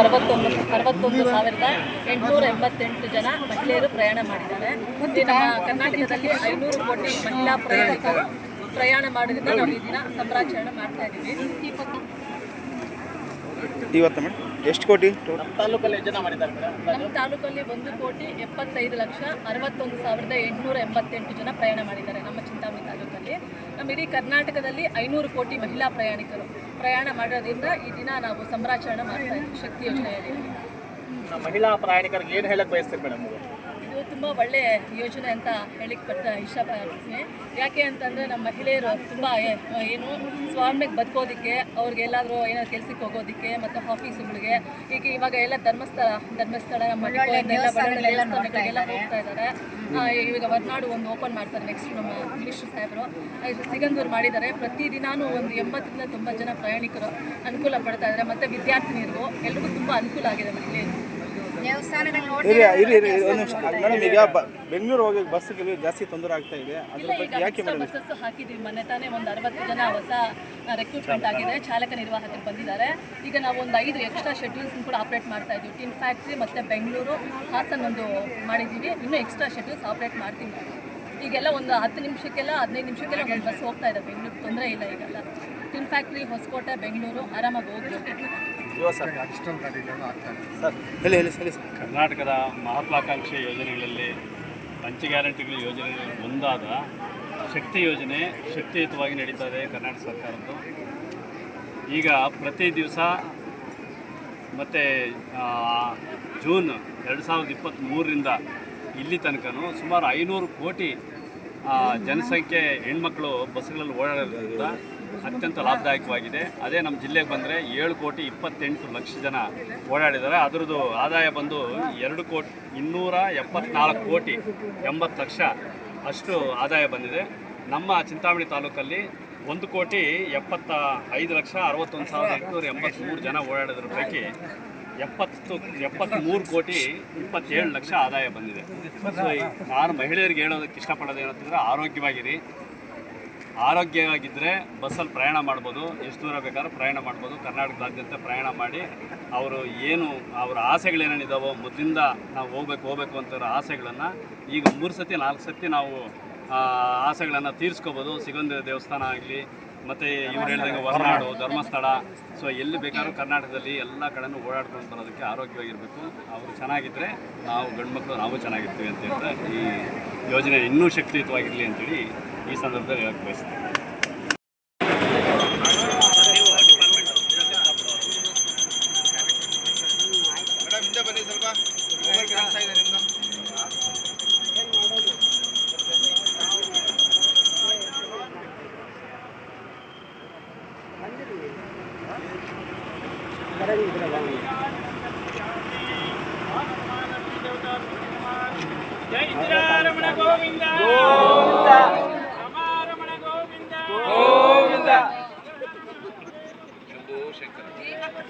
ಅರವತ್ತೊಂದು ಅರವತ್ತೊಂದು ಸಾವಿರದ ಎಂಟುನೂರ ಎಂಬತ್ತೆಂಟು ಜನ ಮಹಿಳೆಯರು ಪ್ರಯಾಣ ಮಾಡಿದ್ದಾರೆ. ಮತ್ತು ನಮ್ಮ ಕರ್ನಾಟಕದಲ್ಲಿ ಐನೂರು ಕೋಟಿ ಮಹಿಳಾ ಪ್ರಯಾಣಿಕರು ಪ್ರಯಾಣ ಮಾಡೋದ್ರಿಂದ ನಾವು ಈ ದಿನ ಸಂಭ್ರಾಚರಣೆ ಮಾಡ್ತಾ ಇದ್ದೀವಿ. ಇವತ್ತು ಮೇಡಮ್ ಎಷ್ಟು ಕೋಟಿ ಟೋಟಲ್ ನಮ್ಮ ತಾಲೂಕಲ್ಲಿ ಒಂದು ಕೋಟಿ ಎಪ್ಪತ್ತೈದು ಲಕ್ಷ ಅರವತ್ತೊಂದು ಸಾವಿರದ ಎಂಟುನೂರ ಎಂಬತ್ತೆಂಟು ಜನ ಪ್ರಯಾಣ ಮಾಡಿದ್ದಾರೆ ನಮ್ಮ ಚಿಂತಾಮಣಿ ತಾಲೂಕಲ್ಲಿ. ನಮ್ಮ ಇಡೀ ಕರ್ನಾಟಕದಲ್ಲಿ ಐನೂರು ಕೋಟಿ ಮಹಿಳಾ ಪ್ರಯಾಣಿಕರು ಪ್ರಯಾಣ ಮಾಡೋದ್ರಿಂದ ಈ ದಿನ ನಾವು ಸಂಭ್ರಾಚರಣೆ ಮಾಡ್ತಾ ಇದ್ದೀವಿ. ಶಕ್ತಿ ಯೋಜನೆಯಲ್ಲಿ ಮಹಿಳಾ ಪ್ರಯಾಣಿಕರಿಗೆ ಏನು ಹೇಳಕ್ಕೆ ಬಯಸ್ತೀರಿ ಮೇಡಮ್? ತುಂಬ ಒಳ್ಳೆ ಯೋಜನೆ ಅಂತ ಹೇಳಿಕ್ ಬರ್ತಾ ಇಷ್ಟಪಡ್ತೀನಿ ಯಾಕೆ ಅಂತಂದರೆ ನಮ್ಮ ಮಹಿಳೆಯರು ತುಂಬ ಏನು ಸ್ವಾಮಿಗೆ ಬದುಕೋದಕ್ಕೆ ಅವ್ರಿಗೆ ಎಲ್ಲಾದರೂ ಏನೋ ಕೆಲ್ಸಕ್ಕೆ ಹೋಗೋದಕ್ಕೆ ಮತ್ತು ಆಫೀಸುಗಳಿಗೆ ಈಗ ಇವಾಗ ಎಲ್ಲ ಧರ್ಮಸ್ಥಳ ಧರ್ಮಸ್ಥಳ ನಮ್ಮ ಹೋಗ್ತಾ ಇದ್ದಾರೆ. ಈಗ ಹೊರನಾಡು ಒಂದು ಓಪನ್ ಮಾಡ್ತಾರೆ ನೆಕ್ಸ್ಟ್ ನಮ್ಮ ಮಿನಿಸ್ಟರ್ ಸಾಹೇಬರು. ಇದು ಸಿಗಂದೂರು ಮಾಡಿದ್ದಾರೆ. ಪ್ರತಿದಿನಾನು ಒಂದು ಎಂಬತ್ತರಿಂದ ತೊಂಬತ್ತು ಜನ ಪ್ರಯಾಣಿಕರು ಅನುಕೂಲ ಪಡ್ತಾ ಇದ್ದಾರೆ. ಮತ್ತು ವಿದ್ಯಾರ್ಥಿನಿಯರಿಗೂ ಎಲ್ರಿಗೂ ತುಂಬ ಅನುಕೂಲ ಆಗಿದೆ ಮಹಿಳೆಯರು ಇರಿ ಇರಿ ಒಂದು ನಿಮಿಷ. ಮೇಡಮ್ ಈಗ ಬೆಂಗಳೂರು ಹೋಗಿ ಬಸ್ ಜಾಸ್ತಿ ತೊಂದರೆ ಆಗ್ತಾ ಇದೆ. ಅದ್ರ ಬಗ್ಗೆ ಯಾಕೆ ಮೇಡಮ್ ಬಸ್ಸಸ್ ಮೊನ್ನೆ ತಾನೇ ಒಂದು ಅರವತ್ತು ಜನ ಹೊಸ ರೆಕ್ರೂಟ್ಮೆಂಟ್ ಆಗಿದೆ. ಚಾಲಕ ನಿರ್ವಾಹಕರು ಬಂದಿದ್ದಾರೆ. ಈಗ ನಾವು ಒಂದು ಐದು ಎಕ್ಸ್ಟ್ರಾ ಶೆಡ್ಯೂಲ್ಸ್ ಕೂಡ ಆಪರೇಟ್ ಮಾಡ್ತಾ ಇದ್ದೀವಿ. ಟಿನ್ ಫ್ಯಾಕ್ಟ್ರಿ ಮತ್ತೆ ಬೆಂಗಳೂರು ಹಾಸನ್ ಒಂದು ಮಾಡಿದ್ದೀವಿ ಇನ್ನೂ ಎಕ್ಸ್ಟ್ರಾ ಶೆಡ್ಯೂಲ್ಸ್ ಆಪರೇಟ್ ಮಾಡ್ತೀವಿ. ಈಗೆಲ್ಲ ಒಂದು ಹತ್ತು ನಿಮಿಷಕ್ಕೆಲ್ಲ ಹದಿನೈದು ನಿಮಿಷಕ್ಕೆಲ್ಲ ಒಂದು ಬಸ್ ಹೋಗ್ತಾ ಇದೆ. ಬೆಂಗಳೂರು ತೊಂದರೆ ಇಲ್ಲ ಈಗೆಲ್ಲ. ಟಿನ್ ಫ್ಯಾಕ್ಟ್ರಿ ಹೊಸಕೋಟೆ ಬೆಂಗಳೂರು ಆರಾಮಾಗಿ ಹೋಗ್ಬೋದು ಹೇಳಿ ಹೇಳಿ ಸರಿ ಸರ್. ಕರ್ನಾಟಕದ ಮಹತ್ವಾಕಾಂಕ್ಷೆ ಯೋಜನೆಗಳಲ್ಲಿ ಪಂಚ ಗ್ಯಾರಂಟಿಗಳ ಯೋಜನೆಗಳಲ್ಲಿ ಒಂದಾದ ಶಕ್ತಿ ಯೋಜನೆ ಶಕ್ತಿಯುತವಾಗಿ ನಡೀತಾ ಇದೆ ಕರ್ನಾಟಕ ಸರ್ಕಾರದ್ದು. ಈಗ ಪ್ರತಿ ದಿವಸ ಮತ್ತು ಜೂನ್ ಎರಡು ಸಾವಿರದ ಇಪ್ಪತ್ತ್ಮೂರರಿಂದ ಇಲ್ಲಿ ತನಕನೂ ಸುಮಾರು ಐನೂರು ಕೋಟಿ ಜನಸಂಖ್ಯೆ ಹೆಣ್ಮಕ್ಳು ಬಸ್ಗಳಲ್ಲಿ ಓಡಾಡೋದ್ರಿಂದ ಅತ್ಯಂತ ಲಾಭದಾಯಕವಾಗಿದೆ. ಅದೇ ನಮ್ಮ ಜಿಲ್ಲೆಗೆ ಬಂದರೆ ಏಳು ಕೋಟಿ ಇಪ್ಪತ್ತೆಂಟು ಲಕ್ಷ ಜನ ಓಡಾಡಿದ್ದಾರೆ. ಅದರದ್ದು ಆದಾಯ ಬಂದು ಎರಡು ಕೋಟಿ ಇನ್ನೂರ ಎಪ್ಪತ್ನಾಲ್ಕು ಕೋಟಿ ಎಂಬತ್ತು ಲಕ್ಷ ಅಷ್ಟು ಆದಾಯ ಬಂದಿದೆ. ನಮ್ಮ ಚಿಂತಾಮಣಿ ತಾಲೂಕಲ್ಲಿ ಒಂದು ಕೋಟಿ ಎಪ್ಪತ್ತ ಐದು ಲಕ್ಷ ಅರವತ್ತೊಂದು ಸಾವಿರದ ಎಂಟುನೂರ ಎಂಬತ್ತ್ಮೂರು ಜನ ಓಡಾಡೋದ್ರ. ಪೈಕಿ ಎಪ್ಪತ್ತು ಎಪ್ಪತ್ತ್ಮೂರು ಕೋಟಿ ಇಪ್ಪತ್ತೇಳು ಲಕ್ಷ ಆದಾಯ ಬಂದಿದೆ. ಸೊ ನಾನು ಮಹಿಳೆಯರಿಗೆ ಹೇಳೋದಕ್ಕೆ ಇಷ್ಟಪಡೋದು ಏನಂತಂದರೆ ಆರೋಗ್ಯವಾಗಿರಿ. ಆರೋಗ್ಯವಾಗಿದ್ದರೆ ಬಸ್ಸಲ್ಲಿ ಪ್ರಯಾಣ ಮಾಡ್ಬೋದು. ಎಷ್ಟು ದೂರ ಬೇಕಾದ್ರೂ ಪ್ರಯಾಣ ಮಾಡ್ಬೋದು. ಕರ್ನಾಟಕದಾದ್ಯಂತ ಪ್ರಯಾಣ ಮಾಡಿ ಅವರು ಏನು, ಅವರ ಆಸೆಗಳೇನೇನಿದ್ದಾವೋ ಮೊದಲಿಂದ ನಾವು ಹೋಗ್ಬೇಕು ಹೋಗ್ಬೇಕು ಅಂತ ಆಸೆಗಳನ್ನು ಈಗ ಮೂರು ಸತಿ, ನಾಲ್ಕು ಸತಿ ನಾವು ಆಸೆಗಳನ್ನು ತೀರಿಸ್ಕೋಬೋದು. ಸಿಗಂದ ದೇವಸ್ಥಾನ ಆಗಲಿ, ಮತ್ತು ಇವ್ರು ಹೇಳಿದಾಗ ಹೊರನಾಡು, ಧರ್ಮಸ್ಥಳ. ಸೊ ಎಲ್ಲಿ ಬೇಕಾದ್ರೂ ಕರ್ನಾಟಕದಲ್ಲಿ ಎಲ್ಲ ಕಡೆನೂ ಓಡಾಡ್ಕೊಂಡು ಬರೋದಕ್ಕೆ ಆರೋಗ್ಯವಾಗಿರಬೇಕು. ಅವರು ಚೆನ್ನಾಗಿದ್ದರೆ ನಾವು ಗಂಡು ಮಕ್ಕಳು ನಾವು ಚೆನ್ನಾಗಿರ್ತೀವಿ ಅಂತ ಹೇಳ್ತಾ ಈ ಯೋಜನೆ ಇನ್ನೂ ಶಕ್ತಿಯುತವಾಗಿರಲಿ ಅಂತೇಳಿ ಈ ಸಂದರ್ಭದಲ್ಲಿ ಹೇಳಕ್ಕೆ ಬಯಸ್ತೀನಿ. ಮೇಡಮ್ ಹಿಂದೆ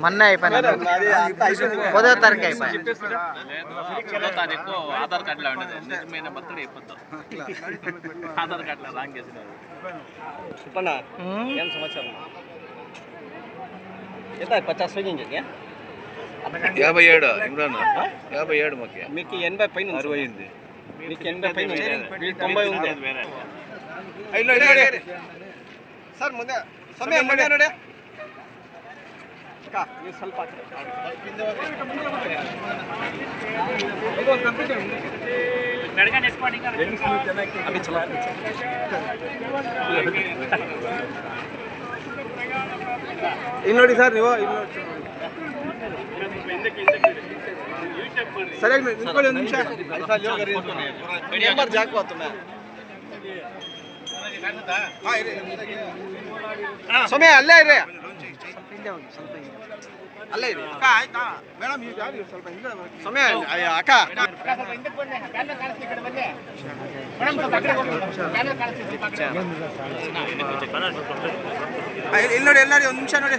మొన్న అయిపోయినా పదో తారీఖు అయిపోయింది తారీఖు ఆధార్ కార్డులో ఉండదు నిజమైన బర్త్డే అయిపోతాం ఆధార్ కార్డులో రాంగ్ చేసినారు ఏం సమాచారం ఎంత పచాస్ వేయించే యాభై ఏడు ఇమ్రాన్ యాభై ఏడు మాకు మీకు ఎనభై పైన అరవై ఎనిమిది మీకు ఎనభై పైన తొంభై ఉంది ಸರ್ ಮುಂದೆ ಸಮಯ ಮುಂದೆ ನೋಡಿ. ನೀವು ಸ್ವಲ್ಪ ಇಲ್ಲಿ ನೋಡಿ ಸರ್ ನೀವು. ಸರಿಯಾಗಿ ನಿಂತ್ಕೊಳ್ಳಿ ಒಂದು ನಿಮಿಷ. ನಂಬರ್ ಜಾಕು ಸಮಯ ಅಲ್ಲೇ ಇರಿ. ಅಲ್ಲೇ ಇರಿ. ಅಕ್ಕ ಆಯ್ತಾ? ಮೇಡಮ್ ಅಯ್ಯ ಅಕ್ಕ. ಇಲ್ಲಿ ನೋಡಿ ಎಲ್ಲರಿ ಒಂದು ನಿಮಿಷ ನೋಡಿ.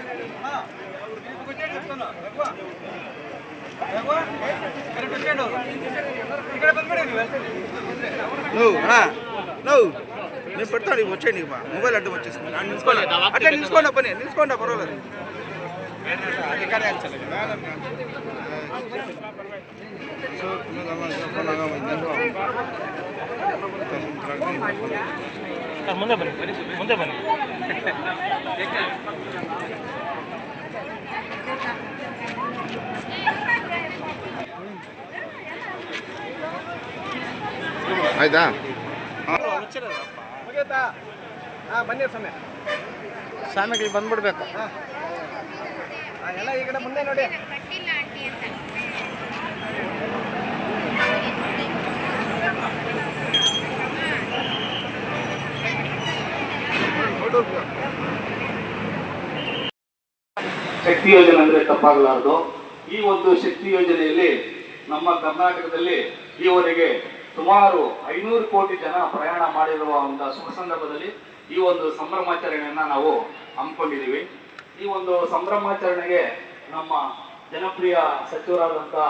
ನೋ ಹಾ. ನೋ నేను పెడతాను నీకు వచ్చే నీకు మొబైల్ అడ్డం వచ్చేసింది నేను నిలుచుకోండి అట్లా నిలుచుకోండి పని నిలుచుకోండి పర్వాలేదు ఇక్కడే వచ్చాను. ಮುಂದೆ ಬನ್ನಿ ಮುಂದೆ ಬನ್ನಿ ಆಯ್ತಾ ಬನ್ನಿ ಸಮಯ ಸ್ವಾಮಿಗಳು ಬಂದ್ಬಿಡ್ಬೇಕು. ಎಲ್ಲ ಈ ಕಡೆ ಮುಂದೆ ನೋಡಿ. ಶಕ್ತಿ ಯೋಜನೆ ಅಂದ್ರೆ ತಪ್ಪಾಗಲಾರದು. ಈ ಒಂದು ಶಕ್ತಿ ಯೋಜನೆಯಲ್ಲಿ ನಮ್ಮ ಕರ್ನಾಟಕದಲ್ಲಿ ಈವರೆಗೆ ಸುಮಾರು ಐನೂರು ಕೋಟಿ ಜನ ಪ್ರಯಾಣ ಮಾಡಿರುವ ಒಂದು ಶುಭ ಸಂದರ್ಭದಲ್ಲಿ ಈ ಒಂದು ಸಂಭ್ರಮಾಚರಣೆಯನ್ನ ನಾವು ಹಮ್ಮಿಕೊಂಡಿದ್ದೀವಿ. ಈ ಒಂದು ಸಂಭ್ರಮಾಚರಣೆಗೆ ನಮ್ಮ ಜನಪ್ರಿಯ ಸಚಿವರಾದಂತಹ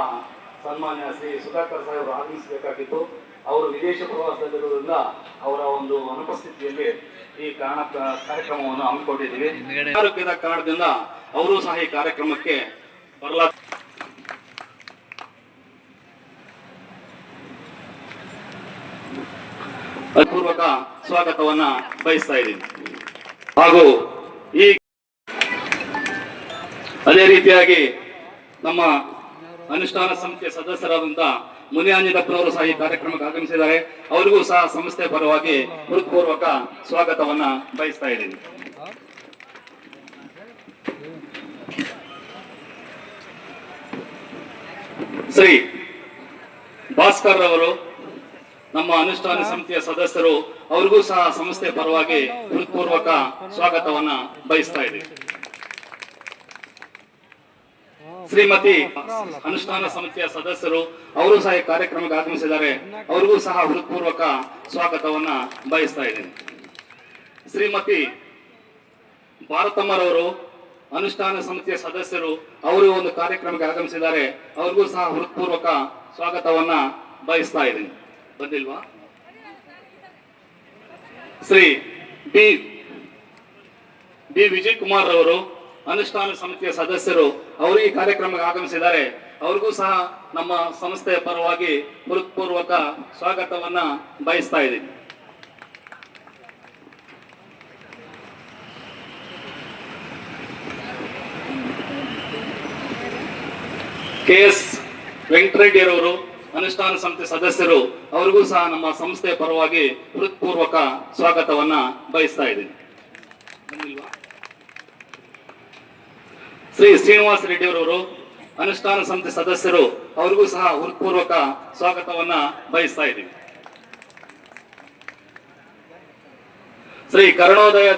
ಸನ್ಮಾನ್ಯ ಶ್ರೀ ಸುಧಾಕರ್ ಸಾಹೇಬ್ ಆಗಮಿಸಬೇಕಾಗಿತ್ತು. ಅವರು ವಿದೇಶ ಪ್ರವಾಸದಲ್ಲಿರುವುದರಿಂದ ಅವರ ಒಂದು ಅನುಪಸ್ಥಿತಿಯಲ್ಲಿ ಈ ಕಾರಣ ಕಾರ್ಯಕ್ರಮವನ್ನು ಹಮ್ಮಿಕೊಂಡಿದ್ದೀವಿ. ಆರೋಗ್ಯದ ಕಾರಣದಿಂದ ಅವರು ಸಹ ಈ ಕಾರ್ಯಕ್ರಮಕ್ಕೆ ಬರಲಾ ಪೂರ್ವಕ ಸ್ವಾಗತವನ್ನ ಬಯಸ್ತಾ ಇದ್ದೀನಿ. ಹಾಗೂ ಈ ಅದೇ ರೀತಿಯಾಗಿ ನಮ್ಮ ಅನುಷ್ಠಾನ ಸಮಿತಿಯ ಸದಸ್ಯರಾದಂತ ಮುನಿಯಾಂಜನಪ್ಪನವರು ಸಹ ಈ ಕಾರ್ಯಕ್ರಮಕ್ಕೆ ಆಗಮಿಸಿದ್ದಾರೆ. ಅವರಿಗೂ ಸಹ ಸಂಸ್ಥೆ ಪರವಾಗಿ ಹೃತ್ಪೂರ್ವಕ ಸ್ವಾಗತವನ್ನ ಬಯಸ್ತಾ ಇದ್ದೀನಿ. ಶ್ರೀ ಭಾಸ್ಕರ್ ರವರು ನಮ್ಮ ಅನುಷ್ಠಾನ ಸಮಿತಿಯ ಸದಸ್ಯರು, ಅವರಿಗೂ ಸಹ ಸಂಸ್ಥೆ ಪರವಾಗಿ ಹೃತ್ಪೂರ್ವಕ ಸ್ವಾಗತವನ್ನ ಬಯಸ್ತಾ ಇದೆ ಶ್ರೀಮತಿ ಅನುಷ್ಠಾನ ಸಮಿತಿಯ ಸದಸ್ಯರು, ಅವರು ಸಹ ಈ ಕಾರ್ಯಕ್ರಮಕ್ಕೆ ಆಗಮಿಸಿದ್ದಾರೆ. ಅವರಿಗೂ ಸಹ ಹೃತ್ಪೂರ್ವಕ ಸ್ವಾಗತವನ್ನ ಬಯಸ್ತಾ ಇದ್ದೀನಿ ಶ್ರೀಮತಿ ಭಾರತಮ್ಮರವರು, ಅನುಷ್ಠಾನ ಸಮಿತಿಯ ಸದಸ್ಯರು, ಅವರು ಒಂದು ಕಾರ್ಯಕ್ರಮಕ್ಕೆ ಆಗಮಿಸಿದ್ದಾರೆ. ಅವ್ರಿಗೂ ಸಹ ಹೃತ್ಪೂರ್ವಕ ಸ್ವಾಗತವನ್ನ ಬಯಸ್ತಾ ಇದ್ದೀನಿ ಬಂದಿಲ್ವಾ? ಶ್ರೀ ಬಿ ಬಿ ವಿಜಯ್ ಕುಮಾರ್ ಅವರು ಅನುಷ್ಠಾನ ಸಮಿತಿಯ ಸದಸ್ಯರು, ಅವರು ಈ ಕಾರ್ಯಕ್ರಮಕ್ಕೆ ಆಗಮಿಸಿದ್ದಾರೆ. ಅವ್ರಿಗೂ ಸಹ ನಮ್ಮ ಸಂಸ್ಥೆಯ ಪರವಾಗಿ ಹೃತ್ಪೂರ್ವಕ ಸ್ವಾಗತವನ್ನ ಬಯಸ್ತಾ ಇದ್ದೀನಿ. ಕೆ ಎಸ್ ವೆಂಕಟರೆಡ್ಡಿಯರವರು ಅನುಷ್ಠಾನ ಸಮಿತಿ ಸದಸ್ಯರು, ಅವರಿಗೂ ಸಹ ನಮ್ಮ ಸಂಸ್ಥೆ ಪರವಾಗಿ ಹೃತ್ಪೂರ್ವಕ ಸ್ವಾಗತವನ್ನ ಬಯಸ್ತಾ ಇದ್ದೀನಿ. ಶ್ರೀ ಶ್ರೀನಿವಾಸ ರೆಡ್ಡಿಯವರವರು, ಅನುಷ್ಠಾನ ಸಮಿತಿ ಸದಸ್ಯರು, ಅವರಿಗೂ ಸಹ ಹೃತ್ಪೂರ್ವಕ ಸ್ವಾಗತವನ್ನ ಬಯಸ್ತಾ ಇದ್ದೀನಿ. ಶ್ರೀ ಕರುಣೋದಯ